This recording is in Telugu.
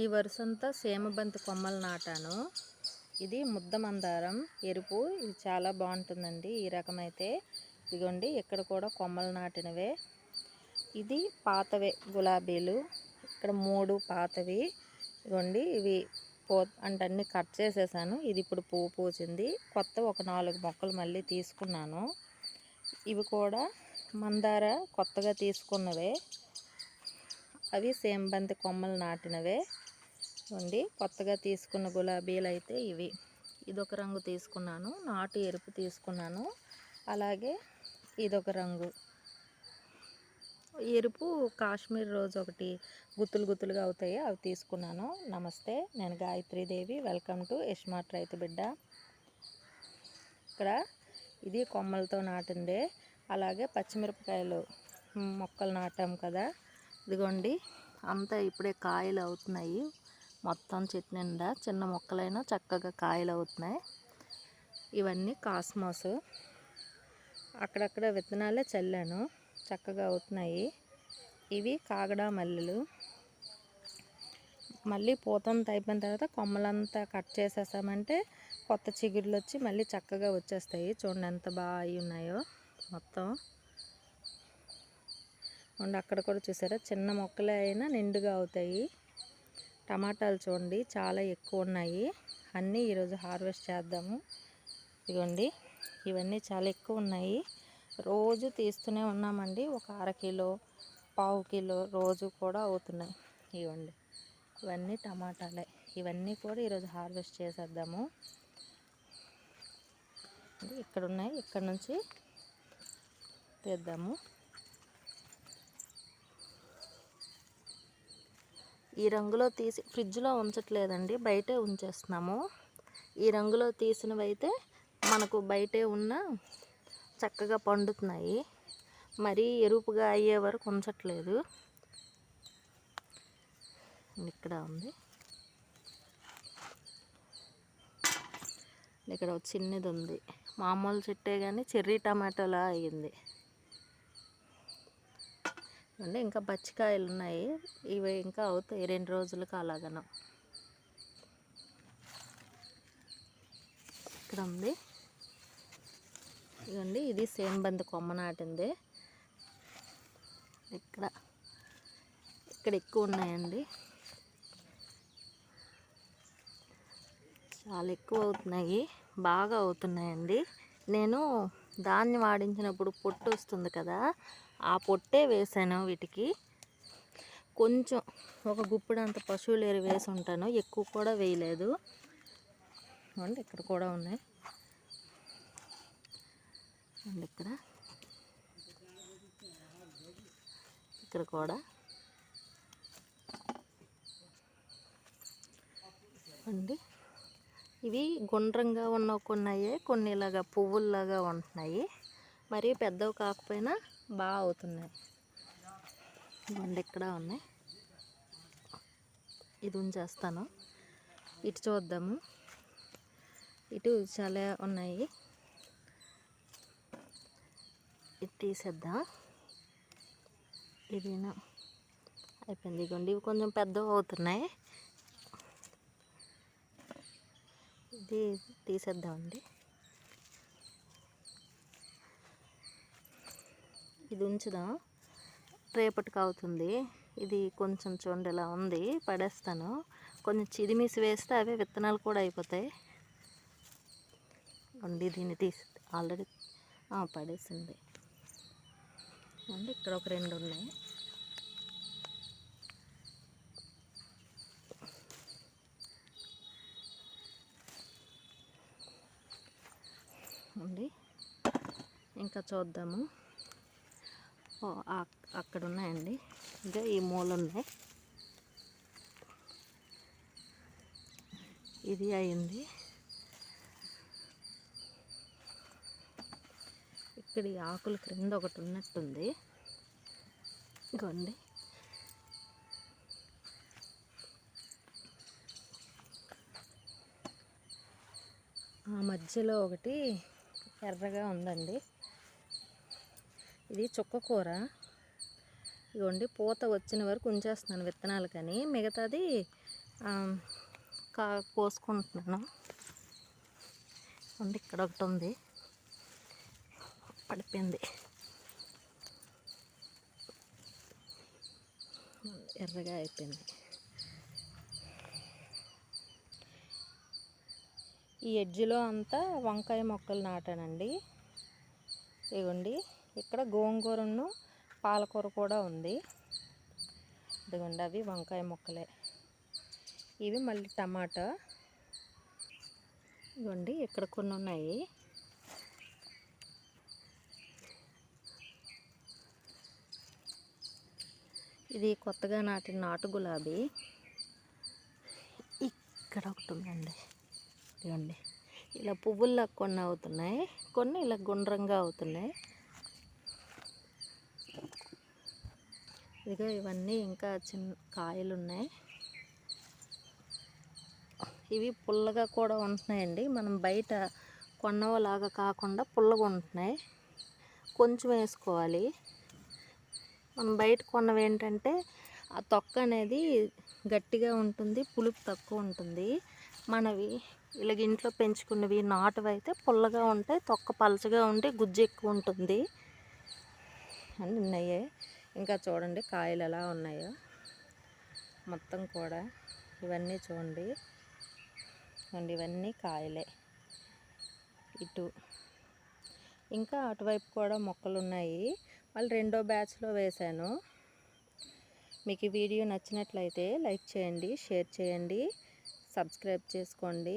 ఈ వరుసంతా సేమబంతి కొమ్మలు నాటాను. ఇది ముద్ద మందారం ఎరుపు ఇది చాలా బాగుంటుందండి ఈ రకమైతే. ఇదిగోండి ఇక్కడ కూడా కొమ్మలు నాటినవే. ఇది పాతవే గులాబీలు. ఇక్కడ మూడు పాతవి. ఇదిగోండి ఇవి పో అంటే అన్ని కట్ చేసేసాను. ఇది ఇప్పుడు పువ్వు పూసింది. కొత్త ఒక నాలుగు మొక్కలు మళ్ళీ తీసుకున్నాను. ఇవి కూడా మందార కొత్తగా తీసుకున్నవే. అవి సేంబంతి కొమ్మలు నాటినవే. ఉండి కొత్తగా తీసుకున్న గులాబీలు అయితే ఇవి. ఇదొక రంగు తీసుకున్నాను. నాటు ఎరుపు తీసుకున్నాను. అలాగే ఇదొక రంగు. ఎరుపు కాశ్మీర్ రోజు ఒకటి గుత్తులు గుత్తులుగా అవుతాయి. అవి తీసుకున్నాను. నమస్తే. నేను గాయత్రీదేవి వెల్కమ్ టు యష్మాట్ రైతు బిడ్డ. ఇక్కడ ఇది కొమ్మలతో నాటిందే. అలాగే పచ్చిమిరపకాయలు మొక్కలు నాటాం కదా. ఇదిగోండి. అంతా ఇప్పుడే కాయలు అవుతున్నాయి. మొత్తం చెట్టు నిండా చిన్న మొక్కలైనా చక్కగా కాయలు అవుతున్నాయి. ఇవన్నీ కాస్మోస్. అక్కడక్కడ విత్తనాలే చల్లాను. చక్కగా అవుతున్నాయి. ఇవి కాగడా మల్లెలు. మళ్ళీ పూతంత అయిపోయిన తర్వాత కొమ్మలంతా కట్ చేసేసామంటే కొత్త చిగుర్లు వచ్చి మళ్ళీ చక్కగా వచ్చేస్తాయి. చూడండి ఎంత బాగా అయి ఉన్నాయో మొత్తం. అండ్ అక్కడ కూడా చూసారా? చిన్న మొక్కలే అయినా నిండుగా అవుతాయి. టమాటాలు చూడండి చాలా ఎక్కువ ఉన్నాయి అన్నీ ఈరోజు హార్వెస్ట్ చేద్దాము. ఇదిగోండి ఇవన్నీ చాలా ఎక్కువ ఉన్నాయి రోజు తీస్తూనే ఉన్నామండి ఒక అర కిలో పావు కిలో రోజు కూడా అవుతున్నాయి. ఇవ్వండి ఇవన్నీ టమాటాలే. ఇవన్నీ కూడా ఈరోజు హార్వెస్ట్ చేసేద్దాము. ఇక్కడ ఉన్నాయి ఇక్కడ నుంచి తీద్దాము. ఈ రంగులో తీసి ఫ్రిడ్జ్లో ఉంచట్లేదండి బయటే ఉంచేస్తున్నాము. ఈ రంగులో తీసినవి అయితే మనకు బయటే ఉన్న చక్కగా పండుతున్నాయి. మరీ ఎరుపుగా అయ్యే వరకు ఉంచట్లేదు. ఇక్కడ ఉంది. ఇక్కడ చిన్నది ఉంది. మామూలు చెట్టే కానీ చెర్రీ టమాటోలా అయ్యింది. అంటే ఇంకా పచ్చికాయలు ఉన్నాయి ఇవి ఇంకా అవుతాయి రెండు రోజులకు అలాగను. ఇక్కడ ఉంది. ఇదండి ఇది సేంబంది కొమ్మ నాటింది. ఇక్కడ ఇక్కడ ఎక్కువ ఉన్నాయండి. చాలా ఎక్కువ అవుతున్నాయి. బాగా అవుతున్నాయండి. నేను ధాన్యం వాడించినప్పుడు పొట్టు వస్తుంది కదా ఆ పొట్టే వేసాను వీటికి. కొంచెం ఒక గుప్పిడంత పశువులు ఎరు వేసి ఉంటాను. ఎక్కువ కూడా వేయలేదు. అండి ఇక్కడ కూడా ఉన్నాయి. అండి ఇక్కడ. ఇక్కడ కూడా. అండి ఇవి గుండ్రంగా ఉన్న కొన్ని కొన్ని ఇలాగా పువ్వుల్లాగా ఉంటున్నాయి. మరి పెద్దవి కాకపోయినా బాగా అవుతున్నాయి. బండి ఇక్కడ ఉన్నాయి? ఇది ఉంచేస్తాను. ఇటు చూద్దాము. ఇటు చాలా ఉన్నాయి. ఇది తీసేద్దాం. ఇదేనా? అయిపోయింది. ఇగోండి ఇవి కొంచెం పెద్దవి అవుతున్నాయి. ఇది తీసేద్దామండి. ఇది ఉంచుదాం? రేపటికి అవుతుంది ఇది కొంచెం చూడండి ఇలా ఉంది. పడేస్తాను. కొంచెం చిదిమిసి వేస్తే అవే విత్తనాలు కూడా అయిపోతాయి. ఉండి దీన్ని తీసి ఆల్రెడీ పడేసింది. అండి ఇక్కడ ఒక రెండు ఉన్నాయి. ఉంది ఇంకా చూద్దాము. అక్కడ ఉన్నాయండి ఇంకా ఈ మూల ఉన్నాయి ఇది అయింది. ఇక్కడ ఈ ఆకుల క్రింద ఒకటి ఉన్నట్టుంది. ఇగోండి ఆ మధ్యలో ఒకటి ఎర్రగా ఉందండి. ఇది చుక్క కూర. ఇదిగోండి పూత వచ్చిన వరకు ఉంచేస్తున్నాను విత్తనాలు కానీ. మిగతాది కా కోసుకుంటున్నాను. ఉంది ఇక్కడ ఒకటి ఉంది. పడిపోయింది. ఎర్రగా అయిపోయింది. ఈ ఎడ్జ్లో అంతా వంకాయ మొక్కలు నాటానండి. ఇదిగోండి ఇక్కడ గోంగూరను పాలకూర కూడా ఉంది. ఇదిగోండి అవి వంకాయ ముక్కలే. ఇవి మళ్ళీ టమాటా. ఇదిగోండి ఇక్కడ కొన్ని ఉన్నాయి. ఇది కొత్తగా నాటిన నాటు గులాబీ. ఇక్కడ ఒకటి ఉందండి. ఇదిగోండి ఇలా పువ్వుల్లా కొన్ని అవుతున్నాయి. కొన్ని ఇలా గుండ్రంగా అవుతున్నాయి. ఇదిగో ఇవన్నీ ఇంకా చిన్న కాయలు ఉన్నాయి ఇవి పుల్లగా కూడా ఉంటున్నాయండి. మనం బయట కొన్నవలాగా కాకుండా పుల్లగా ఉంటున్నాయి. కొంచెం వేసుకోవాలి. మనం బయట కొన్నవి ఏంటంటే ఆ తొక్క అనేది గట్టిగా ఉంటుంది పులుపు తక్కువ ఉంటుంది. మనవి ఇలాగ ఇంట్లో పెంచుకున్నవి నాటువి అయితే పుల్లగా ఉంటాయి తొక్క పలచగా ఉండి గుజ్జు ఎక్కువ ఉంటుంది. అని ఉన్నాయే. ఇంకా చూడండి కాయలు ఎలా ఉన్నాయో. మొత్తం కూడా ఇవన్నీ చూడండి. చూడండి ఇవన్నీ కాయలే. ఇటు. ఇంకా అటువైపు కూడా మొక్కలు ఉన్నాయి. మళ్ళీ రెండో బ్యాచ్లో వేశాను. మీకు ఈ వీడియో నచ్చినట్లయితే లైక్ చేయండి షేర్ చేయండి సబ్స్క్రైబ్ చేసుకోండి.